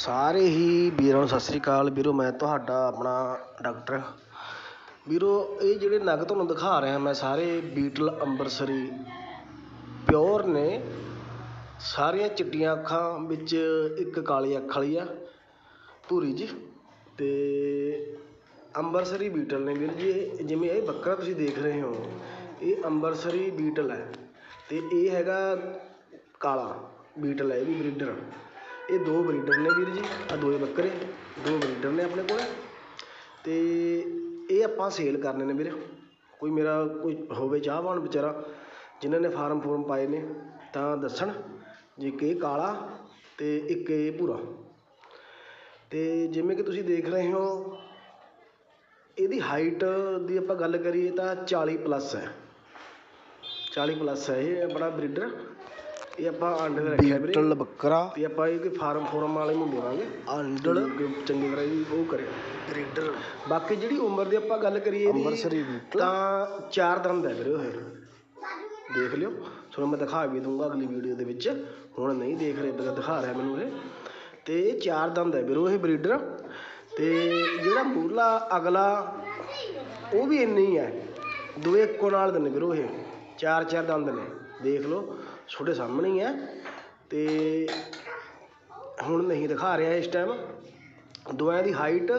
ਸਾਰੇ ਹੀ ਵੀਰਾਂ ਨੂੰ ਸਤਿ ਸ੍ਰੀ ਅਕਾਲ। ਵੀਰੋ, ਮੈਂ ਤੁਹਾਡਾ ਆਪਣਾ ਡਾਕਟਰ ਵੀਰੋ, ਇਹ ਜਿਹੜੇ ਨਗ ਤੁਹਾਨੂੰ ਦਿਖਾ ਰਿਹਾ, ਮੈਂ ਸਾਰੇ ਬੀਟਲ ਅੰਬਰਸਰੀ ਪਿਓਰ ਨੇ। ਸਾਰੀਆਂ ਚਿੱਟੀਆਂ ਅੱਖਾਂ ਵਿੱਚ ਇੱਕ ਕਾਲੀ ਅੱਖ ਵਾਲੀ ਆ ਭੂਰੀ ਜੀ ਤੇ ਅੰਬਰਸਰੀ ਬੀਟਲ ਨੇ ਵੀਰ ਜੀ, ਇਹ ਜਿਵੇਂ ਇਹ ਬੱਕਰਾ ਤੁਸੀਂ ਦੇਖ ਰਹੇ ਹੋ, ਇਹ ਅੰਬਰਸਰੀ ਬੀਟਲ ਹੈ। ਤੇ ਇਹ ਹੈਗਾ ਕਾਲਾ ਬੀਟਲ ਹੈ, ਇਹ ਵੀ ਬਰੀਡਰ ਇਹ ਦੋ ਬਰੀਡਰ ਨੇ ਵੀਰ ਜੀ ਆ ਦੋਏ ਬੱਕਰੇ, ਦੋ ਬਰੀਡਰ ਨੇ ਆਪਣੇ ਕੋਲ। ਅਤੇ ਇਹ ਆਪਾਂ ਸੇਲ ਕਰਨੇ ਨੇ ਵੀਰ। ਕੋਈ ਮੇਰਾ ਕੋਈ ਹੋਵੇ ਚਾਹਵਾਨ ਵਿਚਾਰਾ, ਜਿਨ੍ਹਾਂ ਨੇ ਫਾਰਮ ਫੂਰਮ ਪਾਏ ਨੇ, ਤਾਂ ਦੱਸਣ ਜੇ ਕਿ ਇਹ ਕਾਲਾ ਅਤੇ ਇੱਕ ਇਹ ਭੂਰਾ। ਅਤੇ ਜਿਵੇਂ ਕਿ ਤੁਸੀਂ ਦੇਖ ਰਹੇ ਹੋ, ਇਹਦੀ ਹਾਈਟ ਦੀ ਆਪਾਂ ਗੱਲ ਕਰੀਏ ਤਾਂ 40 ਪਲੱਸ ਹੈ। 40 ਪਲੱਸ ਹੈ ਇਹ ਆਪਣਾ ਬਰੀਡਰ ਇਹ ਆਪਾਂ ਰੱਖਿਆ ਵੀਰੇ। ਬੀਟਲ ਬੱਕਰਾ। ਤੇ ਆਪਾਂ ਇਹ ਫਾਰਮ ਫੋਰਮ ਵਾਲੇ ਨੂੰ ਦੇਵਾਂਗੇ। ਅੰਡਲ। ਚੰਗੀ ਤਰ੍ਹਾਂ ਜੀ ਉਹ ਕਰੇ। ਬਰੀਡਰ ਬਾਕੀ ਜਿਹੜੀ ਉਮਰ ਦੀ ਆਪਾਂ ਗੱਲ ਕਰੀਏ ਇਹਦੀ, ਅੰਮ੍ਰਿਤਸਰੀ ਬੀਟਲ। ਤਾਂ ਚਾਰ ਦੰਦ ਹੈ ਵੀਰੇ ਉਹ ਦੇਖ ਲਿਓ। ਤੁਹਾਨੂੰ ਮੈਂ ਦਿਖਾ ਵੀ ਦੂੰਗਾ ਅਗਲੀ ਵੀਡੀਓ ਦੇ ਵਿੱਚ। ਹੁਣ ਨਹੀਂ ਦੇਖ ਰਹੇ ਤਾਂ ਦਿਖਾ ਰਿਹਾ ਮੈਨੂੰ ਇਹ। ਤੇ ਇਹ ਚਾਰ ਦੰਦ ਹੈ ਵੀਰੋ ਇਹ ਬਰੀਡਰ ਤੇ ਜਿਹੜਾ ਮੂਰਲਾ ਅਗਲਾ ਉਹ ਵੀ ਇੰਨੇ ਹੀ ਹੈ। ਦੋਏ ਇੱਕੋ ਨਾਲ ਦੇ ਨੇ ਵੀਰੋ ਇਹ। ਚਾਰ ਚਾਰ ਦੰਦ ਨੇ ਦੇਖ ਲਓ ਤੁਹਾਡੇ ਸਾਹਮਣੇ ਹੀ ਹੈ ਤੇ ਹੁਣ ਨਹੀਂ ਦਿਖਾ ਰਿਹਾ ਇਸ ਟਾਈਮ ਦੋਆਂ ਦੀ ਹਾਈਟ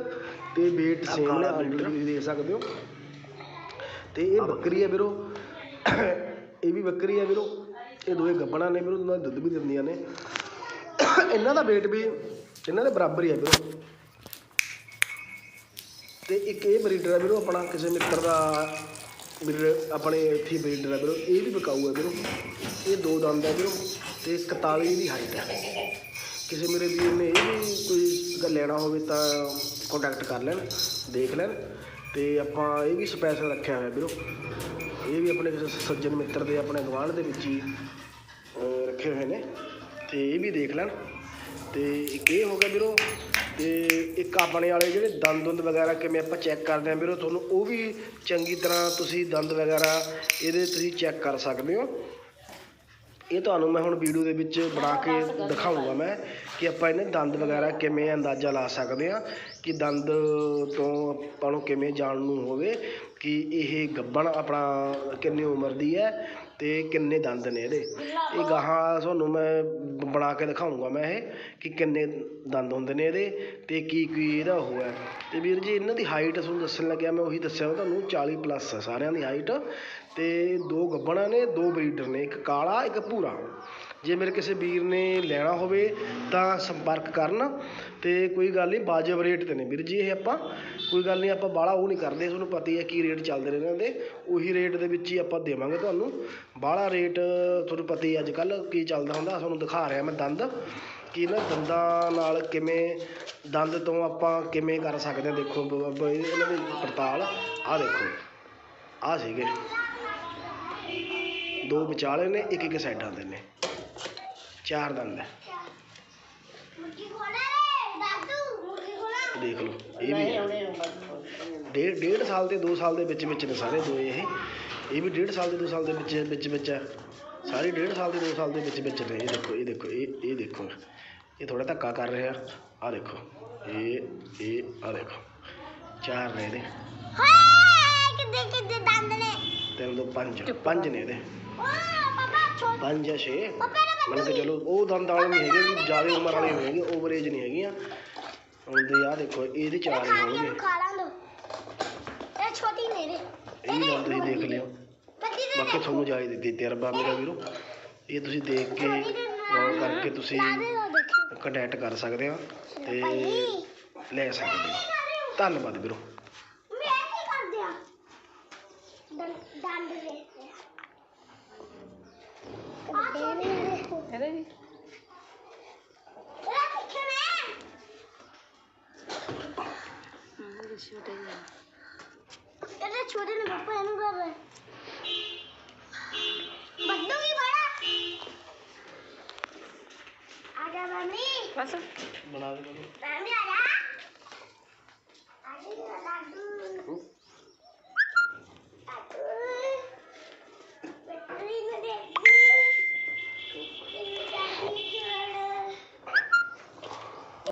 ਤੇ weight ਸੇਮ ਨੇ ਅੰਡਰ ਤੁਸੀਂ ਦੇਖ ਸਕਦੇ ਹੋ। ਤੇ ਇਹ ਬੱਕਰੀ ਹੈ ਵੀਰੋ। ਇਹ ਵੀ ਬੱਕਰੀ ਹੈ ਵੀਰੋ। ਇਹ ਦੋਏ ਗੱਬਣਾ ਨੇ ਵੀਰੋ ਦੋਨਾਂ ਦਾ ਦੁੱਧ ਵੀ ਦਿੰਦੀਆਂ ਨੇ। ਇਹਨਾਂ ਦਾ weight ਵੀ ਇਹਨਾਂ ਦੇ ਬਰਾਬਰ ਹੀ ਹੈ ਵੀਰੋ। ਤੇ ਇੱਕ ਇਹ ਬਰੀਡਰ ਹੈ ਵੀਰੋ ਆਪਣਾ ਕਿਸੇ ਮਿੱਤਰ ਦਾ ਬਰੀਡਰ ਆਪਣੇ ਇੱਥੇ ਬਿਲਡਰ ਹੈ ਵੀਰੋ, ਇਹ ਵੀ ਵਿਕਾਊ ਹੈ ਵੀਰੋ। ਇਹ ਦੋ ਦੰਦ ਹੈ ਵੀਰੋ, ਤੇ 41 ਦੀ ਹਾਈਟ ਹੈ ਕਿਸੇ ਮੇਰੇ ਵੀਰ ਨੇ ਇਹ ਵੀ ਕੋਈ ਅਗਰ ਲੈਣਾ ਹੋਵੇ ਤਾਂ ਕੰਟੈਕਟ ਕਰ ਲੈਣ, ਦੇਖ ਲੈਣ। ਤੇ ਆਪਾਂ ਇਹ ਵੀ ਸਪੈਸ਼ਲ ਰੱਖਿਆ ਹੋਇਆ ਵੀਰੋ। ਇਹ ਵੀ ਆਪਣੇ ਕਿਸੇ ਸੱਜਣ ਮਿੱਤਰ ਦੇ, ਆਪਣੇ ਗੁਆਂਢ ਦੇ ਵਿੱਚ ਹੀ ਰੱਖੇ ਹੋਏ ਨੇ। ਤੇ ਇਹ ਵੀ ਦੇਖ ਲੈਣ। ਤੇ ਇੱਕ ਇਹ ਹੋ ਗਿਆ ਵੀਰੋ ਤੇ ਇੱਕ ਆਪਣੇ ਵਾਲੇ ਜਿਹੜੇ ਦੰਦ ਦੁੰਦ ਵਗੈਰਾ ਕਿਵੇਂ ਆਪਾਂ ਚੈੱਕ ਕਰਦੇ ਹਾਂ ਵੀਰੋ, ਤੁਹਾਨੂੰ ਉਹ ਵੀ ਚੰਗੀ ਤਰ੍ਹਾਂ ਤੁਸੀਂ ਦੰਦ ਵਗੈਰਾ ਇਹਦੇ ਤੁਸੀਂ ਚੈੱਕ ਕਰ ਸਕਦੇ ਹੋ। ਇਹ ਤੁਹਾਨੂੰ ਮੈਂ ਹੁਣ ਵੀਡੀਓ ਦੇ ਵਿੱਚ ਬਣਾ ਕੇ ਦਿਖਾਊਂਗਾ ਮੈਂ ਕਿ ਆਪਾਂ ਇਹਨੇ ਦੰਦ ਵਗੈਰਾ ਕਿਵੇਂ ਅੰਦਾਜ਼ਾ ਲਾ ਸਕਦੇ ਆ ਕਿ ਦੰਦ ਤੋਂ ਆਪਾਂ ਨੂੰ ਕਿਵੇਂ ਜਾਣ ਨੂੰ ਹੋਵੇ ਕਿ ਇਹ ਗੱਬਣ ਆਪਣਾ ਕਿੰਨੀ ਉਮਰ ਦੀ ਹੈ ਅਤੇ ਕਿੰਨੇ ਦੰਦ ਨੇ ਇਹਦੇ? ਇਹ ਗਾਹਾਂ ਤੁਹਾਨੂੰ ਮੈਂ ਬਣਾ ਕੇ ਦਿਖਾਊਂਗਾ ਮੈਂ ਇਹ, ਕਿ ਕਿੰਨੇ ਦੰਦ ਹੁੰਦੇ ਨੇ ਇਹਦੇ ਅਤੇ ਕੀ ਕੀ ਇਹਦਾ ਉਹ ਹੈ ਅਤੇ ਵੀਰ ਜੀ, ਇਹਨਾਂ ਦੀ ਹਾਈਟ ਤੁਹਾਨੂੰ ਦੱਸਣ ਲੱਗਿਆ, ਮੈਂ ਉਹੀ ਦੱਸਿਆ ਤੁਹਾਨੂੰ 40 ਪਲੱਸ ਹੈ ਸਾਰਿਆਂ ਦੀ ਹਾਈਟ ਅਤੇ ਦੋ ਗੱਬਣਾ ਨੇ, ਦੋ ਬਰੀਡਰ ਨੇ, ਇੱਕ ਕਾਲਾ, ਇੱਕ ਭੂਰਾ। ਜੇ ਮੇਰੇ ਕਿਸੇ ਵੀਰ ਨੇ ਲੈਣਾ ਹੋਵੇ ਤਾਂ ਸੰਪਰਕ ਕਰਨ ਅਤੇ ਕੋਈ ਗੱਲ ਨਹੀਂ ਵਾਜਬ ਰੇਟ ਤੇ ਨੇ ਵੀਰ ਜੀ ਇਹ ਆਪਾਂ, ਕੋਈ ਗੱਲ ਨਹੀਂ ਆਪਾਂ ਬਾਹਲਾ ਉਹ ਨਹੀਂ ਕਰਦੇ, ਤੁਹਾਨੂੰ ਪਤਾ ਹੀ ਹੈ ਕੀ ਰੇਟ ਚੱਲਦੇ ਨੇ ਇਹਨਾਂ ਦੇ ਉਹੀ ਰੇਟ ਦੇ ਵਿੱਚ ਹੀ ਆਪਾਂ ਦੇਵਾਂਗੇ ਤੁਹਾਨੂੰ, ਬਾਹਲਾ ਰੇਟ ਤੁਹਾਨੂੰ ਪਤਾ ਹੀ ਅੱਜ ਕੱਲ੍ਹ ਕੀ ਚੱਲਦਾ ਹੁੰਦਾ, ਤੁਹਾਨੂੰ ਦਿਖਾ ਰਿਹਾ ਮੈਂ ਦੰਦ, ਕਿ ਇਹਨਾਂ ਦੰਦਾਂ ਨਾਲ ਕਿਵੇਂ ਦੰਦ ਤੋਂ ਆਪਾਂ ਕਿਵੇਂ ਕਰ ਸਕਦੇ ਹਾਂ, ਦੇਖੋ ਇਹਨਾਂ ਦੀ ਪੜਤਾਲ, ਆਹ ਦੇਖੋ, ਆਹ ਸੀਗੇ, ਦੋ ਵਿਚਾਲੇ ਨੇ ਇੱਕ ਇੱਕ ਸਾਈਡਾਂ ਦੇ ਨੇ। ਚਾਰ ਦੰਦ ਹੈ ਮੁਰਗੀ ਖੋਲਾ ਰੇ ਦਾਦੂ ਮੁਰਗੀ ਖੋਲਾ ਦੇਖ ਲਓ ਇਹ ਵੀ ਹੈ ਡੇਢ ਡੇਢ ਸਾਲ ਤੇ 2 ਸਾਲ ਦੇ ਵਿੱਚ ਵਿੱਚ ਨੇ ਸਾਰੇ ਦੋਏ ਇਹ ਇਹ ਵੀ ਡੇਢ ਸਾਲ ਦੇ 2 ਸਾਲ ਦੇ ਵਿੱਚ ਵਿੱਚ ਵਿੱਚ ਹੈ ਸਾਰੇ ਡੇਢ ਸਾਲ ਦੇ 2 ਸਾਲ ਦੇ ਵਿੱਚ ਵਿੱਚ ਨੇ ਇਹ ਦੇਖੋ ਇਹ ਦੇਖੋ ਇਹ ਇਹ ਦੇਖੋ ਇਹ ਥੋੜਾ ਧੱਕਾ ਕਰ ਰਿਹਾ ਆ ਦੇਖੋ ਇਹ ਇਹ ਆ ਦੇਖੋ ਚਾਰ ਨੇ ਇਹਦੇ ਹਾਏ ਕਿੱਦੇ ਕਿੱਦੇ ਦੰਦ ਨੇ ਤਿੰਨ ਦੋ ਪੰਜ ਪੰਜ ਨੇ ਇਹਦੇ ਵਾਹ ਪਾਪਾ ਛੋਟ ਪੰਜ ਜਾਂ ਛੇ ਪਾਪਾ ਨੇ ਮੰਨ ਕੇ ਚਲੋ ਉਹ ਦੰਦ ਵਾਲੇ ਨਹੀਂ ਹੈਗੇ ਵੀ ਜ਼ਿਆਦਾ ਉਮਰ ਵਾਲੇ ਨਹੀਂ ਹੈਗੇ ਓਵਰ ਏਜ ਨਹੀਂ ਹੈਗੀਆਂ। ਹੁਣ ਦੇ ਆ ਦੇਖੋ ਇਹਦੇ ਚਾਰ ਹੀ ਹੋਣਗੇ। ਇਹ ਛੋਟੀ ਮੇਰੇ ਇਹ ਵੀ ਦੰਦ ਤੁਸੀਂ ਦੇਖ ਲਿਓ। ਬਾਕੀ ਤੁਹਾਨੂੰ ਜਾਇਜ਼ ਦਿੱਤੀ ਤਜਰਬਾ ਮੇਰਾ ਵੀਰੋ। ਇਹ ਤੁਸੀਂ ਦੇਖ ਕੇ ਗੌਰ ਕਰਕੇ ਤੁਸੀਂ ਕੰਟੈਕਟ ਕਰ ਸਕਦੇ ਹੋ ਤੇ ਲੈ ਸਕਦੇ ਹੋ। ਧੰਨਵਾਦ ਵੀਰੋ। ਮੈਂ ਕੀ ਕਰਦੇ ਆ? ਦੰਦ ਦੇ ਆ। ਇਹਦੇ ਵੀ। ਛੋਟੇ ਜਿਹੇ। ਇਹਦੇ ਛੋਟੇ ਨੇ ਪਾਪਾ ਇਹਨੂੰ ਕਰ ਰਹੇ ਬੱਦੂ ਕੀ ਬੜਾ। ਆ ਜਾ ਮੰਮੀ। ਬਸ। ਬਣਾ ਦੇ ਮੰਮੀ ਆ ਜਾ।